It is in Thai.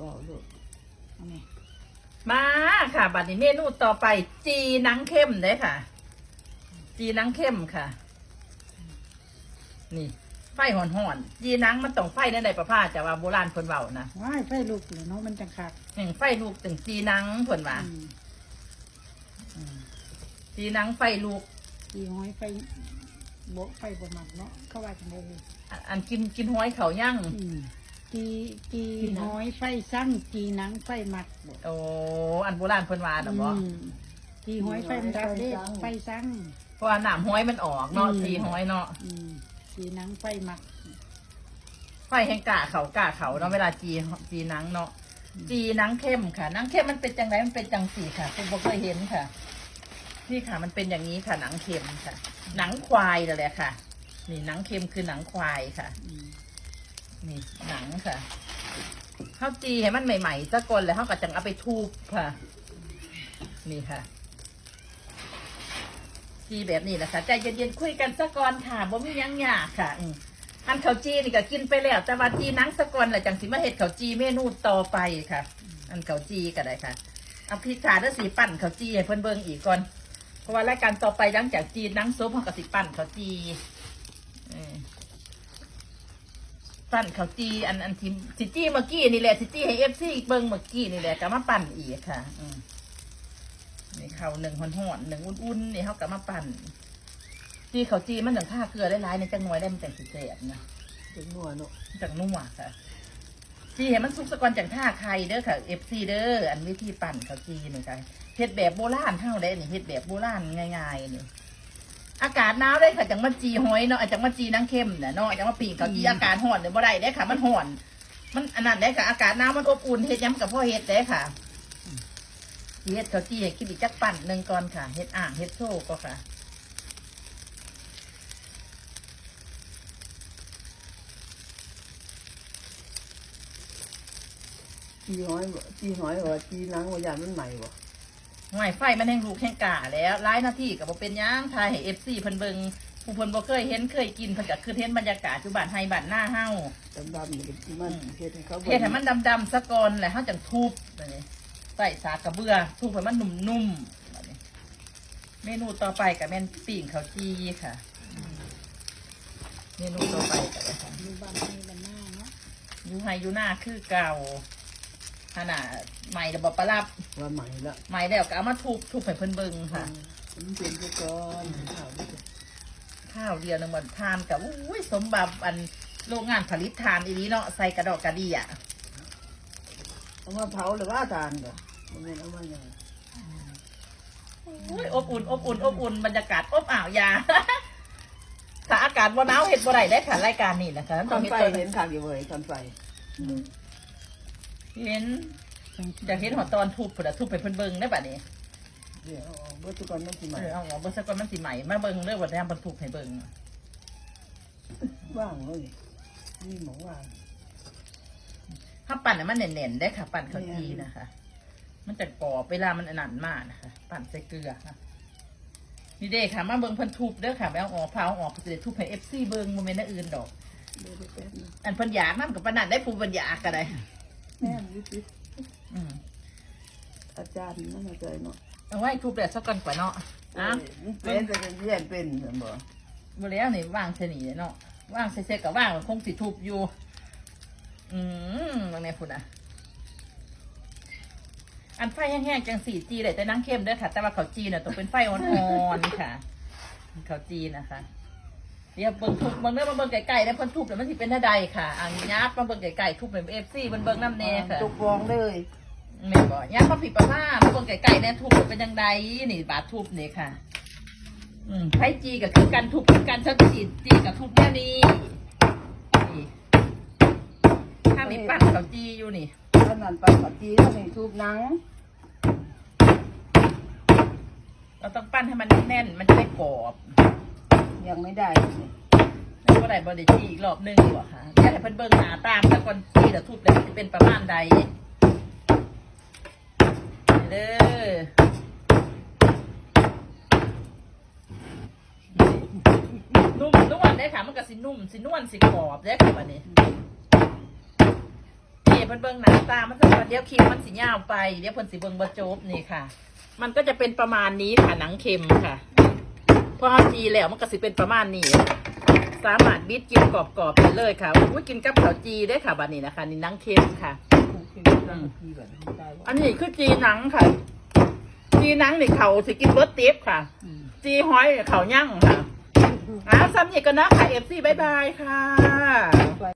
ว้าวลูกเอานี่มาค่ะ บัดนี้เมนูต่อไป จีหนังเข้มเด้ค่ะ จีหนังเข้มค่ะ นี่ไฟห่อนๆจีหนังมันต้องไฟในใดประพาจะว่าโบราณคนเบานะว้ายไฟลุกเลยเนาะมันจังคักหนึ่งไฟลูกถึงจีหนังเพิ่นว่าอืมจีหนังไฟลูกตีห้อยไฟโบะไฟบ่มักเนาะเข้าว่าจังไดเลยอันอันกินกินห้อยเขาย่าง อืมตีตีห้อยไฟสั่งตีหนังไฟมักบ่โอ้อันโบราณเพิ่นว่าน่ะบ่อืมตีห้อยไฟมันดับเด้ไฟสั่งเพราะว่าน้ำห้อยมันออกเนาะอืมจีห้อยเนาะอืมตีหนังไฟมัก ไฟแห่งกาเขากาเขาเนาะเวลาจีจีหนังเนาะจีหนังเข้มค่ะหนังเข้มมันเป็นจังไรมันเป็นจังสีค่ะคุณบอกเคยเห็นค่ะ นี่ค่ะมันเป็นอย่างนี้ค่ะหนังเค็มค่ะ หนังควายนั่นแหละค่ะ นี่หนังเค็มคือหนังควายค่ะ อืม นี่หนังค่ะข้าวจีให้มันใหม่ๆซะก่อนแล้วเขาก็จังเอาไปทูบค่ะ นี่ค่ะ จีแบบนี้นะคะใจเย็นๆคุยกันซะก่อนค่ะบ่มียังยากค่ะอันข้าวจีนี่ก็กินไปแล้ว แต่ว่าจีนังซะก่อนแหละจังสิมาเฮ็ดข้าวจีเมนูต่อไปค่ะ อันข้าวจีก็ได้ค่ะเอาพริกขาด้วยสีปั่นข้าวจีให้เพิ่นเบิ่งอีกก่อนเพราะว่ารายการต่อไปหลังจากจีนังซุปเขาก็สิปั่นข้าวจีเออ ปั่นข้าวจีอันอันที่สิจีเมื่อกี้นี่แหละสิจีให้เอฟซีเบิ่งเมื่อกี้นี่แหละก็มาปั่นอีกค่ะ อืมนี่ข้าวหนึ่งห่อนๆหนึ่งอุ่นๆนี่เขาก็มาปั่นจีข้าวจีมันถึงท่าเกลือได้หลายในจังหน่วยได้มันจังสิเสียบนะเป็นนัวเนาะจังนัวค่ะจีเห็นมันสุกสะกอนจากท่าไข่เด้อค่ะเอฟซีเด้ออันวิธีปั่นข้าวจีนี่ค่ะเฮ็ดแบบโบราณเท่าได้นี่เฮ็ดแบบโบราณง่ายๆนี่ อากาศหนาวได้ค่ะจังมาจีหอยเนาะอาจจังมาจีนังเข้มเนี่ยเนาะจังมาปีกข้าวจีอากาศร้อนเนี่ยบ่ได้ได้ค่ะ มันร้อน มันอันนั้นได้ค่ะ อากาศหนาวมันอบอุ่นเฮ็ดหยังกับพ่อเฮ็ดได้ค่ะสิเฮ็ดข้าวจีให้กินอีกจักปั่นหนึ่งก่อนค่ะเฮ็ดอ่างเฮ็ดโซ่ก็ค่ะจีน้อยบ่จีน้อยว่าจีหนังว่ายานมันใหม่บ่ ห่วยไฟมันแห้งลูกแห้งกาแล้วหลายหน้าที่ก็บ่เป็นหยังทายให้ FC เพิ่นเบิ่งผู้เพิ่นบ่เคยเห็นเคยกินเพิ่นก็คือเห็นบรรยากาศอยู่บ้านไฮบ้านหน้าเฮาดำๆนี่มันเฮ็ดให้เขาเฮ็ดให้มันดำๆซะก่อนแล้วเฮาจังทุบแบบนี้ใส่สากกระเบื้อทุบให้มันนุ่มๆแบบนี้เมนูต่อไปก็แม่นปิ้งข้าวจีค่ะ เมนูต่อไปก็ได้ค่ะอยู่บ้านนี้บ้านหน้าเนาะอยู่ไฮอยู่หน้าคือเก่า ขนาดใหม่ระบบประลับว่าใหม่ละใหม่แล้วก็เอามาทุบทุบให้เพิ่นเบิ่งค่ะมันเป็นพวกก้อนข้าวนี่ข้าวเดียวหนึงมันทานกับอุ้ยสมบัติอันโรงงานผลิตทานอีนี้เนาะใส่กระดอกกระเดียเอามาเผาหรือว่าทานก็มันเป็นเอามาอย่างอุ้ยอบอุ่นอบอุ่นอบอุ่นบรรยากาศอบอ้าวยาถ้าอากาศว่าหนาวเห็ดบ่ได้ได้ค่ะรายการนี้นะคะคัต้องนเห็ดไฟตัวเห็นข้างอยู่เว้ยคันไฟ เห็นจังอยากเห็นหัวตอนทุบผุดทุบไปเพิ่นเบิ่งได้ป่ะนี่เดี๋ยวเอาออกเบิดทุกคนมันสิใหม่เออเอาออกเบิ่งสักก่อนมันสิใหม่มาเบิ่งเด้อว่าแทมเพิ่นทุบให้เบิ่งว่างเลยนี่หมอว่างถ้าปั่นน่ะมันแน่นๆได้ค่ะ ปั่นข้าวจีนะคะ มันจะกรอบเวลามันอันนั้นมากนะคะ ปั่นใส่เกลือค่ะนี่เด้ค่ะ มาเบิ่งเพิ่นทุบเด้อค่ะไม่เอาออกพาเอาออกจะได้ทุบให้ FC เบิ่งบ่แม่นอันอื่นดอกเดี๋ยวแป๊บนึงอันเพิ่นอยากนํกับปานนั้นได้ผู้เพิ่นอยากก็ได้ แม่มันสิอืมอาจารย์นั่นอาจารย์เนาะเอาไว้ทุบแล้วสักก่อนกว่าเนาะอะเป็นแต่เป็นเรียนเป็นเหมือนบ่บ่แล้วนี่ว่างเสนีเนาะว่างเสร็จๆก็ว่างมันคงสิทุบอยู่ อืมบางแนพุ่นอะ อันไฟแห้งๆจังสีจีเลยแต่นังเข้มเด้อค่ะ แต่ว่าเขาวจีน่ะต้องเป็นไฟอ่อนๆค่ะเขาวจีนะคะ เดี๋ยวเบิ่งทุบเบิ่งเด้อมาเบิ่งไก่ๆแล้วเพิ่นทุบแล้วมันสิเป็นเท่าใดค่ะอันยับมาเบิ่งไก่ๆทุบเป็น FC เบิ่งเบิ่งน้ำแน่ค่ะตุกฟองเลยแม่บอกยับมาผิดประมามาเบิ่งไก่ๆแน่ทุบแล้วเป็นจังไดนี่บาดทุบนี่ค่ะ อืมไผจีก็คือกันทุบคือกันชัดจีจีกับทุบแน่นี้นี่ข้างนี้ปั้นเขาจีอยู่นี่ขนาดไปปัดจีแล้วนี่ทุบหนังเราต้องปั้นให้มันแน่นๆมันจะได้กรอบ ยังไม่ได้นี่แล้วก็ได้บอดี้จีอีกรอบหนึงดีกว่าค่ะอยากให้เพิ่นเบิ่งหน้าตามแต่ก่อนจีแต่ทุบแล้วจะเป็นประมาณใดเด้อนุ่มนวลได้ค่ะมันก็สินุ่มสินวลสิกรอบได้ค่ะวันนี้เก็บเพิ่นเบิ่งหน้าตามันสักวันเดี๋ยวคลิปมันสิยาวไปเดี๋ยวเพิ่นสิเบิ่งบ่จบนี่ค่ะ มันก็จะเป็นประมาณนี้ค่ะหนังเค็มค่ะ พอเฮาจีแล้วมันก็สิเป็นประมาณนี้ค่ะสามารถบิดกินกรอบๆไปเลยค่ะอุ้ยกินกับข้าวจีได้ค่ะบัดนี้นะคะ นี่หนังเค็มค่ะผูกเข็มตั้งทีแบบนี้ได้ว่าอันนี้คือจีหนังค่ะ จีหนังนี่เขาสิกินเบิร์ตเต็บค่ะ จีหอยเขาย่างค่ะอะซ้ำนี่ก็นะค่ะเอฟซีบายบายค่ะ